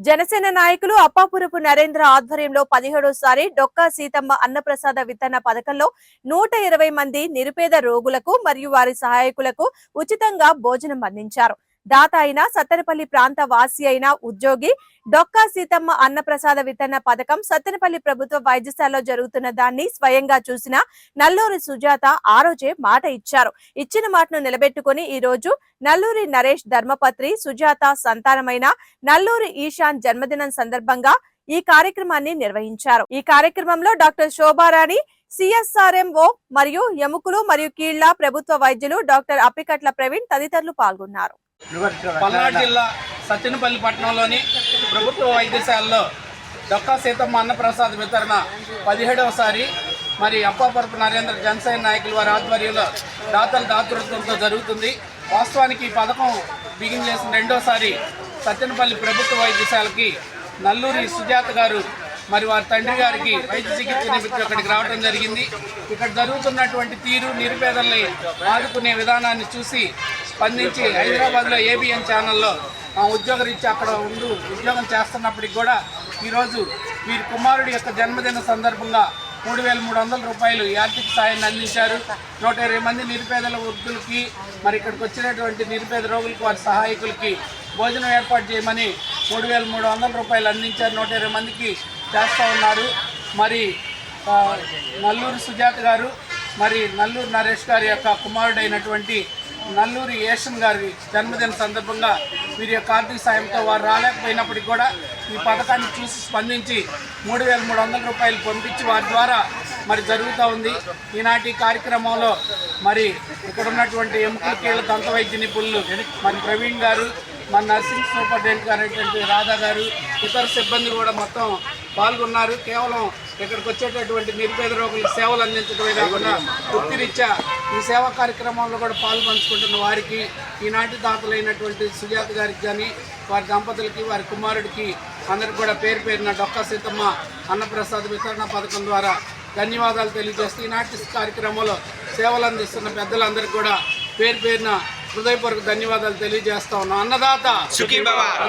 జనసేన నాయకులు అప్పాపురపు నరేంద్ర ఆధ్వర్యంలో పదిహేడోసారి డొక్కా సీతమ్మ అన్నప్రసాద విత్తన పథకంలో నూట ఇరవై మంది నిరుపేద రోగులకు మరియు వారి సహాయకులకు ఉచితంగా భోజనం అందించారు. దాత అయిన సత్తెనపల్లి ప్రాంత వాసి అయిన ఉద్యోగి డొక్కా సీతమ్మ అన్నప్రసాద వితరణ పథకం సత్తెనపల్లి ప్రభుత్వ వైద్యశాలలో జరుగుతున్న దాన్ని స్వయంగా చూసిన నల్లూరి సుజాత ఆ రోజే మాట ఇచ్చారు. ఇచ్చిన మాటను నిలబెట్టుకుని ఈ రోజు నల్లూరి నరేష్ ధర్మపత్రి సుజాత సంతానమైన నల్లూరి ఈశాన్ జన్మదినం సందర్భంగా ఈ కార్యక్రమాన్ని నిర్వహించారు. ఈ కార్యక్రమంలో డాక్టర్ శోభారాణి సిఎస్ఆర్ఎంఓ మరియు ఎముకలు మరియు కీళ్ళ ప్రభుత్వ వైద్యులు డాక్టర్ అప్పికట్ల ప్రవీణ్ తదితరులు పాల్గొన్నారు. పల్నాడు జిల్లా సత్యనపల్లి పట్టణంలోని ప్రభుత్వ వైద్యశాలలో డొక్కా సీతమ్మ అన్నప్రసాద్ వితరణ పదిహేడవసారి మరి అప్పాపరపు నరేంద్ర జనసేన నాయకుల వారి ఆధ్వర్యంలో దాతల దాతృత్వంతో జరుగుతుంది. వాస్తవానికి ఈ పథకం బిగిన్ చేసిన రెండోసారి సత్యనపల్లి ప్రభుత్వ వైద్యశాలకి నల్లూరి సుజాత గారు మరి వారి తండ్రి గారికి వైద్య చికిత్స నిమిత్తం ఇక్కడికి రావడం జరిగింది. ఇక్కడ జరుగుతున్నటువంటి తీరు నిరుపేదల్ని ఆదుకునే విధానాన్ని చూసి స్పందించి హైదరాబాద్లో ఏబిఎన్ ఛానల్లో ఉద్యోగరీత్యా అక్కడ ఉండు ఉద్యోగం చేస్తున్నప్పటికి కూడా ఈరోజు వీరి కుమారుడి యొక్క జన్మదిన సందర్భంగా మూడు వేల మూడు వందల రూపాయలు ఈ ఆర్థిక సాయాన్ని అందించారు. నూట ఇరవై మంది నిరుపేదల వృద్ధులకి మరి ఇక్కడికి వచ్చినటువంటి నిరుపేద రోగులకు వారి సహాయకులకి భోజనం ఏర్పాటు చేయమని మూడు వేల మూడు వందల రూపాయలు అందించారు. నూట ఇరవై మందికి చేస్తూ ఉన్నారు. మరి నల్లూరు సుజాత గారు మరి నల్లూరు నరేష్ గారి యొక్క కుమారుడైనటువంటి నల్లూరి యేషన్ గారి జన్మదిన సందర్భంగా వీరి యొక్క ఆర్థిక సాయంతో వారు రాలేకపోయినప్పటికీ కూడా ఈ పథకాన్ని చూసి స్పందించి మూడు వేల మూడు వందల రూపాయలు పంపించి వారి ద్వారా మరి జరుగుతూ ఉంది. ఈనాటి కార్యక్రమంలో మరి ఇక్కడ ఉన్నటువంటి ఎముకల కీళ్ళ దంత వైద్య నిపుణులు మరి ప్రవీణ్ గారు మన నర్సింగ్ సూపరింటెండెంట్ గారు రాధా గారు ఇతర సిబ్బంది కూడా మొత్తం పాల్గొన్నారు. కేవలం ఇక్కడికి వచ్చేటటువంటి నిరుపేద రోగులకు సేవలు అందించడమే కాకుండా వృత్తిరీత్యా ఈ సేవా కార్యక్రమంలో కూడా పాల్పంచుకుంటున్న వారికి ఈనాటి దాతలైనటువంటి సుజాత గారికి కానీ వారి దంపతులకి వారి కుమారుడికి అందరికి కూడా పేరు పేరున డొక్కా సీతమ్మ అన్నప్రసాద్ వితరణ పథకం ద్వారా ధన్యవాదాలు తెలియజేస్తూ ఈనాటి కార్యక్రమంలో సేవలు అందిస్తున్న పెద్దలందరికీ కూడా పేరు పేరున హృదయపూర్వక ధన్యవాదాలు తెలియజేస్తా ఉన్నాం. అన్నదాత! సుఖీ